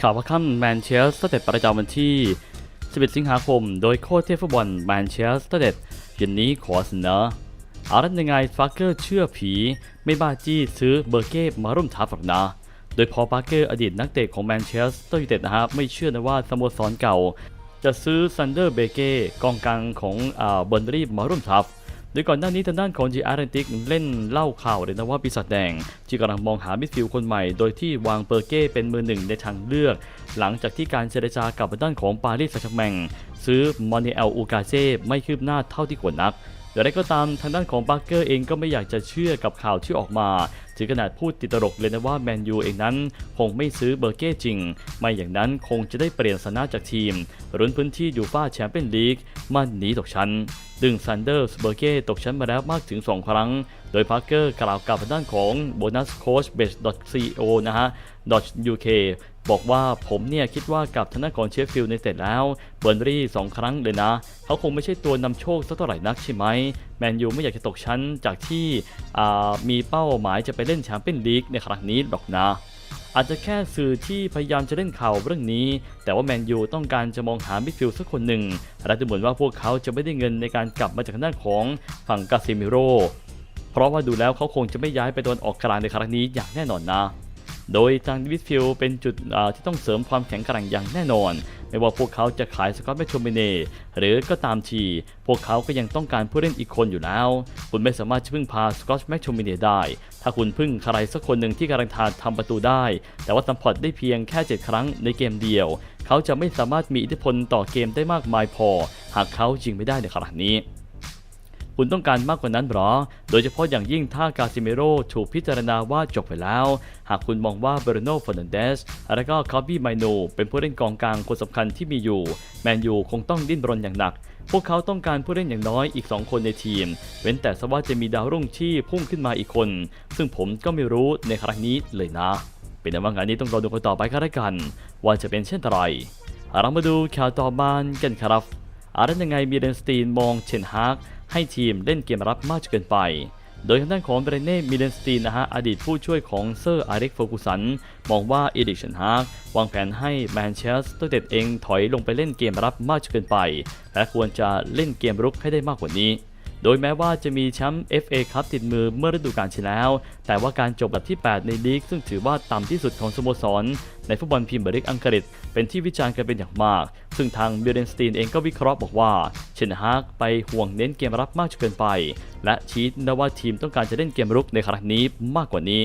ข่าวว่าค่ำแมนเชสเตอร์เด็ดประจำวันที่ 11 สิงหาคม โดยโค้ชเทพฟุตบอลแมนเชสเตอร์เด็ดเย็นนี้ขอเสนออารันยังไงฟักเกอร์เชื่อผี ไม่บ้าจี้ซื้อเบอร์เก้มาร่วมทัพหรอกนะโดยพอปาร์เกอร์อดีตนักเตะของแมนเชสเตอร์ยูไนเต็ดนะฮะไม่เชื่อนะว่าสโมสรเก่า จะซื้อซันเดอร์เบเก้กองกลางของอ่าเบอร์นรีมาร่วมทัพ ดยก่อนหน้านี้ทางด้านของจีอาร์เรนติกเล่นเล่าข่าวเลยนะว่าปีศาจแดงที่กำลังมองหามิดฟิลด์คนใหม่ โดยที่วางเปอร์เก้เป็นมือหนึ่งในทางเลือก หลังจากที่การเจรจากับทางด้านของปารีสแซงต์แชร์แมงซื้อมอนิเอลอูกาเซ่ไม่คืบหน้าเท่าที่ควรนัก อย่างไรก็ตามทางด้านของปาร์เกอร์เองก็ไม่อยากจะเชื่อกับข่าวที่ออกมาถึงขนาดพูดติดตลกเลยนะว่าแมนยูเองนั้น คงไม่ซื้อเบอร์เก้จริง ไม่อย่างนั้นคงจะได้เปลี่ยนสนะจากทีมรุนพื้นที่ยูฟ่าแชมเปี้ยนลีกมาหนีตกชั้นดึงซันเดอร์สเบอร์เก้ตกชั้นมาแล้วมากถึง 2 ครั้ง โดยพาร์เกอร์กล่าวกับทางด้านของ bonuscoachbase.co นะฮะ .uk บอกว่าผมเนี่ยคิดว่ากับทางด้านของเชฟฟิลด์ในเสร็จแล้วเบอร์นรี่สองครั้งเลยนะ เขาคงไม่ใช่ตัวนำโชคสักเท่าไหร่นักใช่ไหมแมนยูไม่อยากจะตกชั้นจากที่มีเป้าหมายจะไปเล่นแชมเปี้ยนลีกในครั้งนี้หรอกนะอาจจะแค่สื่อที่พยายามจะเล่นข่าวเรื่องนี้ แต่ว่าแมนยูต้องการจะมองหามิดฟิลด์สักคนหนึ่งและดูเหมือนว่าพวกเขาจะไม่ได้เงินในการกลับมาจากทางด้านของฝั่งกาซิมิโร เพราะว่าดูแล้วเขาคงจะไม่ย้ายไปตะวันออกกลางในครั้งนี้อย่างแน่นอนนะ โดยทางมิดฟิลด์เป็นจุดที่ต้องเสริมความแข็งแกร่งอย่างแน่นอน ไม่ว่าพวกเขาจะขายสกอตแมชโชมิเน่หรือก็ตามที พวกเขาก็ยังต้องการผู้เล่นอีกคนอยู่แล้ว คุณไม่สามารถพึ่งพาสกอตแมชโชมิเน่ได้ ถ้าคุณพึ่งใครสักคนหนึ่งที่กำลังทานทำประตูได้ แต่ว่าซัมพอร์ตได้เพียงแค่ 7 ครั้งในเกมเดียว เขาจะไม่สามารถมีอิทธิพลต่อเกมได้มากมายพอ หากเขายิงไม่ได้ในขณะนี้ คุณต้องการมากกว่านั้นหรอ โดยเฉพาะอย่างยิ่งถ้ากาซิเมโรถูกพิจารณาว่าจบไปแล้ว หากคุณมองว่าเบรโนฟอร์นันเดสและก็คาร์บี้ไมโนเป็นผู้เล่นกองกลางคนสำคัญที่มีอยู่ แมนยูคงต้องดิ้นรนอย่างหนัก พวกเขาต้องการผู้เล่นอย่างน้อยอีก 2 คนในทีม เว้นแต่สว่าจะมีดาวรุ่งที่พุ่งขึ้นมาอีกคน ซึ่งผมก็ไม่รู้ในครั้งนี้เลยนะ เป็นแต่ว่างานนี้ต้องรอดูกันต่อไปก็แล้วกัน ว่าจะเป็นเช่นไรเรามาดูข่าวต่อมากันครับ อารันยังไงมีเดนสตีนมองเชนฮากให้ทีมเล่นเกมรับมากจนเกินไปโดยทางด้านของเบรเน่มิเลนสตีนนะฮะอดีตผู้ช่วยของเซอร์อาริกเฟอร์กูสันมองว่าเอดิกเชนฮาร์กวางแผนให้แมนเชสเตอร์เด็ดเองถอยลงไปเล่นเกมรับมากจนเกินไป และควรจะเล่นเกมรุกให้ได้มากกว่านี้ โดยแม้ว่าจะมีแชมป์ FA ครับติดมือเมื่อฤดูกาลที่แล้ว แต่ว่าการจบแบบที่ 8 ในลีกซึ่งถือว่าต่ำที่สุดของสโมสร ในฟุตบอลพรีเมียร์ลีกอังกฤษ เป็นที่วิจารณ์กันเป็นอย่างมาก ซึ่งทางเบิลเดนสตีนเองก็วิเคราะห์บอกว่า เชนฮากไปห่วงเน้นเกมรับมากจนเกินไป และชี้นว่าทีมต้องการจะเล่นเกมรุกในครั้งนี้มากกว่านี้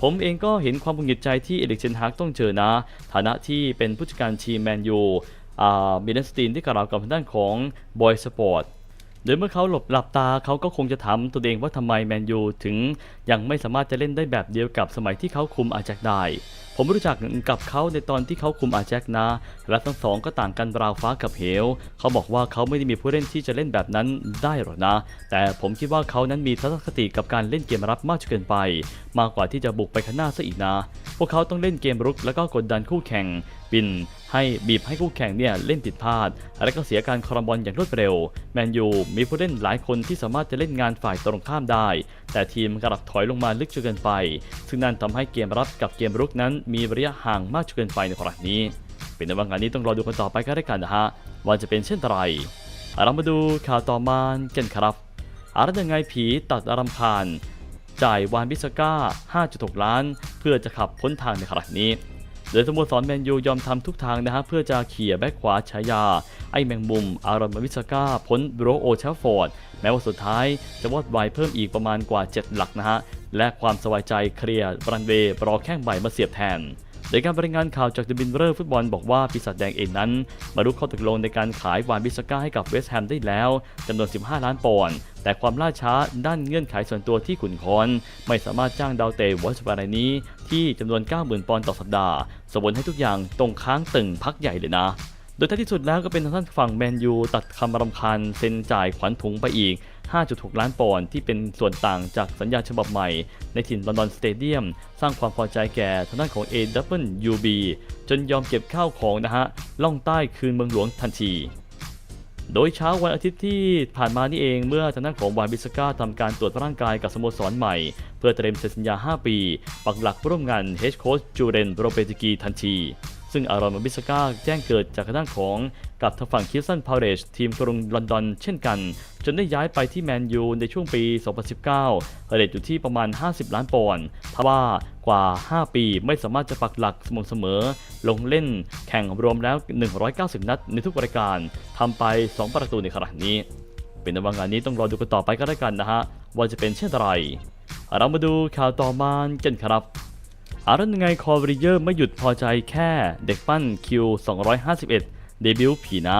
ผมเองก็เห็นความภูมิดใจที่เอริกเชนฮากต้องเจอนะ ฐานะที่เป็นผู้จัดการทีมแมนยูอ่าบิเดนสตีนที่กล่าวกับทางด้านของบอยสปอร์ตโดยเมื่อเขาหลบหลับตาเขาก็คงจะถามตัวเองว่าทำไมแมนยูถึงยังไม่สามารถจะเล่นได้แบบเดียวกับสมัยที่เขาคุมอาแจ็คได้ ผมรู้จักกับเขาในตอนที่เขาคุมอาแจ็คนะ และทั้งสองก็ต่างกันราวฟ้ากับเหว เขาบอกว่าเขาไม่ได้มีผู้เล่นที่จะเล่นแบบนั้นได้หรอกนะ แต่ผมคิดว่าเขานั้นมีทัศนคติกับการเล่นเกมรับมากจนเกินไป มากกว่าที่จะบุกไปข้างหน้าซะอีกนะ พวกเขาต้องเล่นเกมรุกแล้วก็กดดันคู่แข่ง บิน ให้บีบให้คู่แข่งเนี่ยเล่นติดพลาด และก็เสียการครองบอลอย่างรวดเร็ว แมนยูมีผู้เล่นหลายคนที่สามารถจะเล่นงานฝ่ายตรงข้ามได้ แต่ทีมกลับถอยลงมาลึกจนเกินไป ซึ่งนั่นทำให้เกมรับกับเกมรุกนั้นมีระยะห่างมากจนเกินไปในครั้งนี้ เป็นในว่างานนี้ต้องรอดูกันต่อไปกันด้วยกันนะฮะว่าจะเป็นเช่นไรเรามาดูข่าวต่อมากันครับอารันยังไงผีตัดอารำคาญจ่ายวานบิสก้า 5.6 ล้าน เพื่อจะขับพ้นทางในครั้งนี้ โดยสโมสรแมนยูยอมทำทุกทางนะฮะเพื่อจะเขี่ยแบ็คขวาฉายา ไอ้แมงมุม อารอนวิสก้า พ้นโรโอเชลฟอร์ด แม้ว่าสุดท้ายจะวอดไวเพิ่มอีกประมาณกว่า 7 หลักนะฮะและความสบายใจเคลียร์รันเวย์รอแข้งใบมาเสียบแทน โดยการรายงานข่าวจากเดบินเรอร์ฟุตบอลบอกว่าปีศาจแดงเองนั้นบรรลุข้อตกลงในการขายวานบิสก้าให้กับเวสต์แฮมได้แล้วจำนวน 15 ล้านปอนด์แต่ความล่าช้าด้านเงื่อนไขส่วนตัวที่ขุนคอนไม่สามารถจ้างดาวเตะวอชบารายนี้ที่จำนวน 90,000 ปอนด์ต่อสัปดาห์สมบนให้ทุกอย่างตรงค้างตึงพักใหญ่เลยนะ ดยท้ายที่สุดแล้วก็เป็นทางด้านฝั่งแมนยูตัดคำรำคาญเซ็นจ่ายขวัญถุงไปอีก 5.6 ล้านปอนด์ที่เป็นส่วนต่างจากสัญญาฉบับใหม่ ในถิ่นลอนดอนสเตเดียม สร้างความพอใจแก่ทางด้านของ AWB จนยอมเก็บข้าวของนะฮะ ล่องใต้คืนเมืองหลวงทันทีโดยเช้าวันอาทิตย์ที่ผ่านมานี่เองเมื่อทางด้านของวานบิสก้าทำการตรวจร่างกายกับสโมสรใหม่ เพื่อเตรียมเซ็นสัญญา 5 ปี ปักหลักร่วมงานเฮดโค้ชจูเรนโรเปติกีทันที ซึ่งอารอนบิสกาแจ้งเกิดจากทางด้านของกับทางฝั่งคิสตันพาวเรชทีมกรุงลอนดอนเช่นกัน จนได้ย้ายไปที่แมนยูในช่วงปี 2019เรทอยู่ที่ประมาณ 50 ล้านปอนด์ทว่ากว่า 5 ปีไม่สามารถจะปักหลักสม่ำเสมอ ลงเล่นแข่งรวมแล้ว 190 นัดในทุกรายการทำไป 2 ประตูในขณะนี้ เป็นในว่างานนี้ต้องรอดูกันต่อไปก็แล้วกันนะฮะ ว่าจะเป็นเช่นไรเรามาดูข่าวต่อมากันครับ อารันยังไงคอร์ริเยอร์ไม่หยุดพอใจแค่เด็กปั้นคิว251 เดบิวต์ผีนะ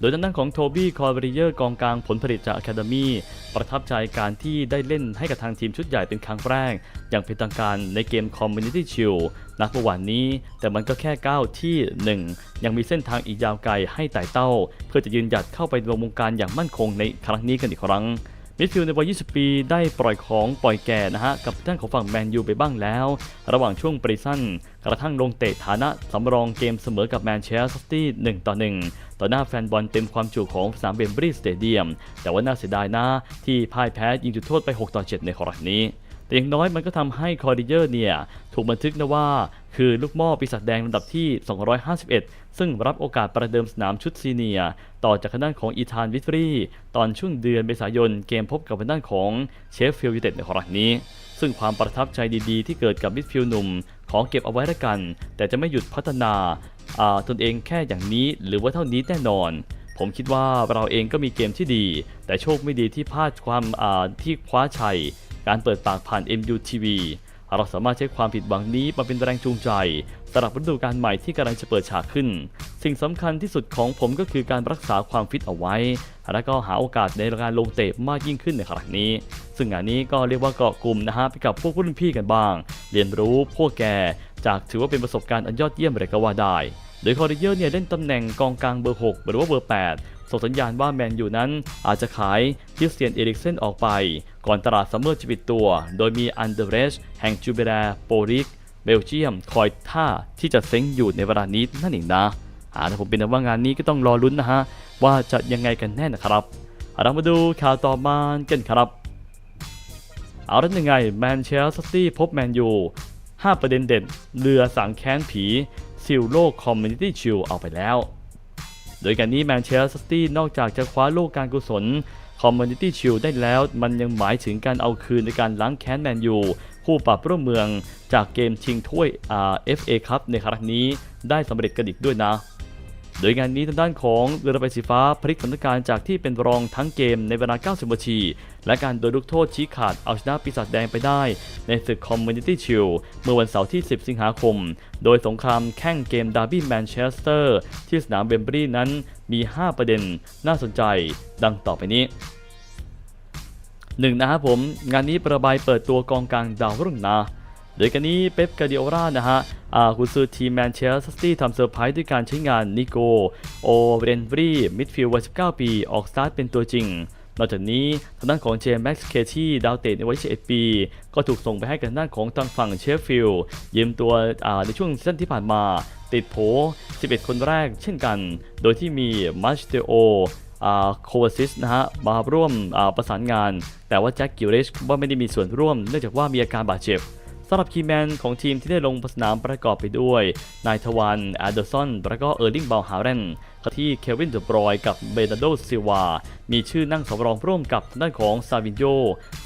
โดยทางด้านของโทบี้คอร์ริเยอร์กองกลางผลผลิตจากอะคาเดมีประทับใจการที่ได้เล่นให้กับทางทีมชุดใหญ่เป็นครั้งแรก อย่างเป็นทางการในเกม Community Shield นักเมื่อวานนี้ แต่มันก็แค่ก้าวที่ 1 ยังมีเส้นทางอีกยาวไกลให้ไต่เต้า เพื่อจะยืนหยัดเข้าไปลงวงการอย่างมั่นคงในครั้งนี้กันอีกครั้ง มิดฟิลด์ในวัย 20 ปีได้ปล่อยของปล่อยแก่นะฮะ กับด้านของฝั่งแมนยูไปบ้างแล้ว ระหว่างช่วงปรีซันกระทั่งลงเตะฐานะสำรองเกมเสมอกับแมนเชสเตอร์ซิตี้1ต่อ 1 ต่อหน้าแฟนบอลเต็มความจุของสนามเบมบรีสเตเดียม แต่ว่าน่าเสียดายนะ ที่พ่ายแพ้ยิงจุดโทษไป 6 ต่อ 7 ในครั้งนี้แต่อย่างน้อยมันก็ทำให้คอร์ดิเยอร์เนี่ย ถูกบันทึกนะว่า คือลูกหม้อปีศาจแดงลำดับที่ 251 ซึ่งรับโอกาสประเดิมสนามชุดซีเนีย ต่อจากทางด้านของอีธานวิทรีตอนช่วงเดือนเมษายนเกมพบกับทางด้านของเชฟฟิลด์ยูไนเต็ดในครั้งนี้ ซึ่งความประทับใจดีๆ ที่เกิดกับมิดฟิลด์หนุ่ม ขอเก็บเอาไว้ละกัน แต่จะไม่หยุดพัฒนาตนเองแค่อย่างนี้หรือว่าเท่านี้แน่นอนผมคิดว่าเราเองก็มีเกมที่ดี แต่โชคไม่ดีที่พลาดความที่คว้าชัย การเปิดปากผ่าน MUTV เราสามารถใช้ความผิดหวังนี้มาเป็นแรงจูงใจสำหรับฤดูกาลใหม่ที่กำลังจะเปิดฉากขึ้น สิ่งสำคัญที่สุดของผมก็คือการรักษาความฟิตเอาไว้ และก็หาโอกาสในการลงเตะมากยิ่งขึ้นในครั้งนี้ ซึ่งงานนี้ก็เรียกว่าเกาะกลุ่มนะฮะไปกับพวกรุ่นพี่กันบ้าง เรียนรู้พวกแกจากถือว่าเป็นประสบการณ์อันยอดเยี่ยมเลยก็ว่าได้ โดยคอร์ดิเยอร์เนี่ยเล่นตำแหน่งกองกลางเบอร์ 6 หรือว่าเบอร์ 8 ส่งสัญญาณว่าแมนยูนั้นอาจจะขายคริสเตียนเอริกเซนออกไป ก่อนตลาดซัมเมอร์จะปิดตัว โดยมีอันเดเรชแห่งจูเบราโปริกเบลเยียมคอยท่าที่จะเซ้งอยู่ในเวลานี้นั่นเองนะอ่าแต่ผมเป็นว่างานนี้ก็ต้องรอลุ้นนะฮะ ว่าจะยังไงกันแน่นะครับเรามาดูข่าวต่อมากันครับ เอาแล้วยังไงแมนเชสเตอร์ซิตี้พบแมนยู5ประเด็นเด่นเรือสังแค้นผี ซิลโลกคอมมูนิตี้ชิลเอาไปแล้ว โดยการนี้แมนเชสเตอร์ซิตี้นอกจากจะคว้าโลกการกุศลคอมมูนิตี้ชิลได้แล้ว มันยังหมายถึงการเอาคืนในการล้างแค้นแมนยูผู้ปรับร่วมเมืองจากเกมชิงถ้วยอ่า FA ครับในครั้งนี้ได้สำเร็จกันอีกด้วยนะ โดยงานนี้ทางด้านของเรือระบายสีฟ้าพลิกสถานการณ์จากที่เป็นรองทั้งเกมในเวลา 90 นาที และการโดนลูกโทษชี้ขาดเอาชนะปีศาจแดงไปได้ ในศึกคอมมูนิตี้ชิลเมื่อวันเสาร์ที่ 10 สิงหาคม โดยสงครามแข่งเกมดาร์บี้แมนเชสเตอร์ที่สนามเบมบรีนั้นมี 5 ประเด็นน่าสนใจ ดังต่อไปนี้หนึ่งนะครับผม งานนี้ประบายเปิดตัวกองกลางดาวรุ่งนะโดยกันนี้เป๊ปกาเดิโอรานะฮะ คุณซือทีมแมนเชสเตอร์ซิตี้ทำเซอร์ไพรส์ด้วยการใช้งานนิโกโอเรนบรีมิดฟิลด์วัย 19 ปี ออกสตาร์ทเป็นตัวจริง นอกจากนี้ทางด้านของเจมส์แม็กซ์เคที่ดาวเตะในวัย 21 ปี ก็ถูกส่งไปให้กับทางด้านของทางฝั่งเชฟฟิลด์ยืมตัวอ่าในช่วงซีซั่นที่ผ่านมา ติดโผ 11 คนแรกเช่นกัน โดยที่มีมาสเตโอโควาซิสนะฮะมาร่วมประสานงาน แต่ว่าแจ็คกิลเลชว่าไม่ได้มีส่วนร่วม เนื่องจากว่ามีอาการบาดเจ็บ สำหรับคีแมนของทีมที่ได้ลงสนามประกอบไปด้วย นายทวานแอดเดอร์สันและก็เออร์ลิงบาลฮาเรนขณะที่เควินเดอบรอยกับเบนาโดซิวา มีชื่อนั่งสำรองร่วมกับด้านของซาวินโย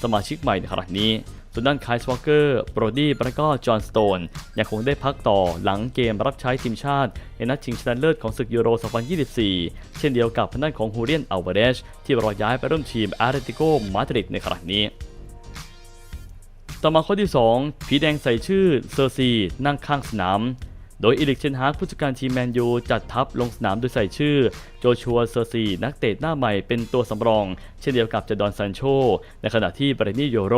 สมาชิกใหม่ในครั้งนี้ส่วนด้านคายสวอเกอร์ โบรดี้และก็จอห์นสโตน ยังคงได้พักต่อหลังเกมรับใช้ทีมชาติ ในนัดชิงชนะเลิศของศึกยูโร 2024 เช่นเดียวกับทางด้านของฮูเรียนอัลวเดชที่รอย้ายไปร่วมทีมอาร์เตติโกมาดริดในครั้งนี้ ต่อมาข้อที่ 2 ผีแดงใส่ชื่อเซอร์ซี นั่งข้างสนาม โดยอีลิกเชนฮาร์กผู้จัดการทีมแมนยูจัดทัพลงสนามโดยใส่ชื่อ โจชัวเซอร์ซี นักเตะหน้าใหม่เป็นตัวสำรอง เช่นเดียวกับจดอนซันโช ในขณะที่บรนี่โยโร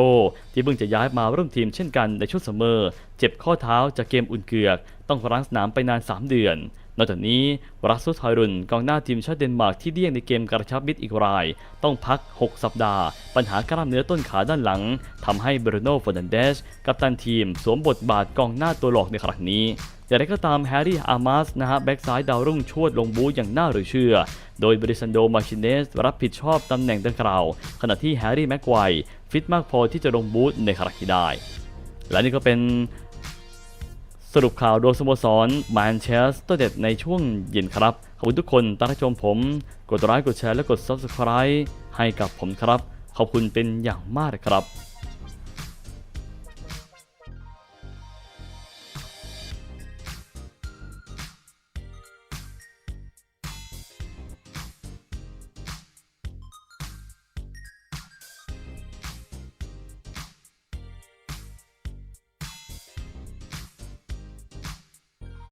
ที่เพิ่งจะย้ายมาร่วมทีมเช่นกันในช่วงซัมอ เจ็บข้อเท้าจากเกมอุ่นเกือก ต้องรั้งสนามไปนาน 3 เดือน นอกจากนี้รัสซุสฮอยรุนกองหน้าทีมชาติเดนมาร์กที่เลี่ยงในเกมกระชับมิตรอีกราย ต้องพัก 6 สัปดาห์ ปัญหากล้ามเนื้อต้นขาด้านหลังทำให้เบรโน่ฟอร์นันเดสกัปตันทีม สวมบทบาทกองหน้าตัวหลอกในครั้งนี้อย่างไรก็ตามแฮร์รี่อาร์มาสนะฮะแบ็กซ้ายดาวรุ่งชวดลงบูอย่างน่าหรือเชื่อ โดยบริซันโดมาชิเนสรับผิดชอบตำแหน่งดังกล่าว ขณะที่แฮร์รี่แม็กไกวฟิตมากพอที่จะลงบูธในครั้งที่ได้ และนี่ก็เป็น สรุปข่าวโดยสโมสรแมนเชสเตอร์เด็ดในช่วงเย็นครับ ขอบคุณทุกคนตามรับชมผม กดไลค์กดแชร์และกด Subscribe ให้กับผมครับ ขอบคุณเป็นอย่างมากเลยครับ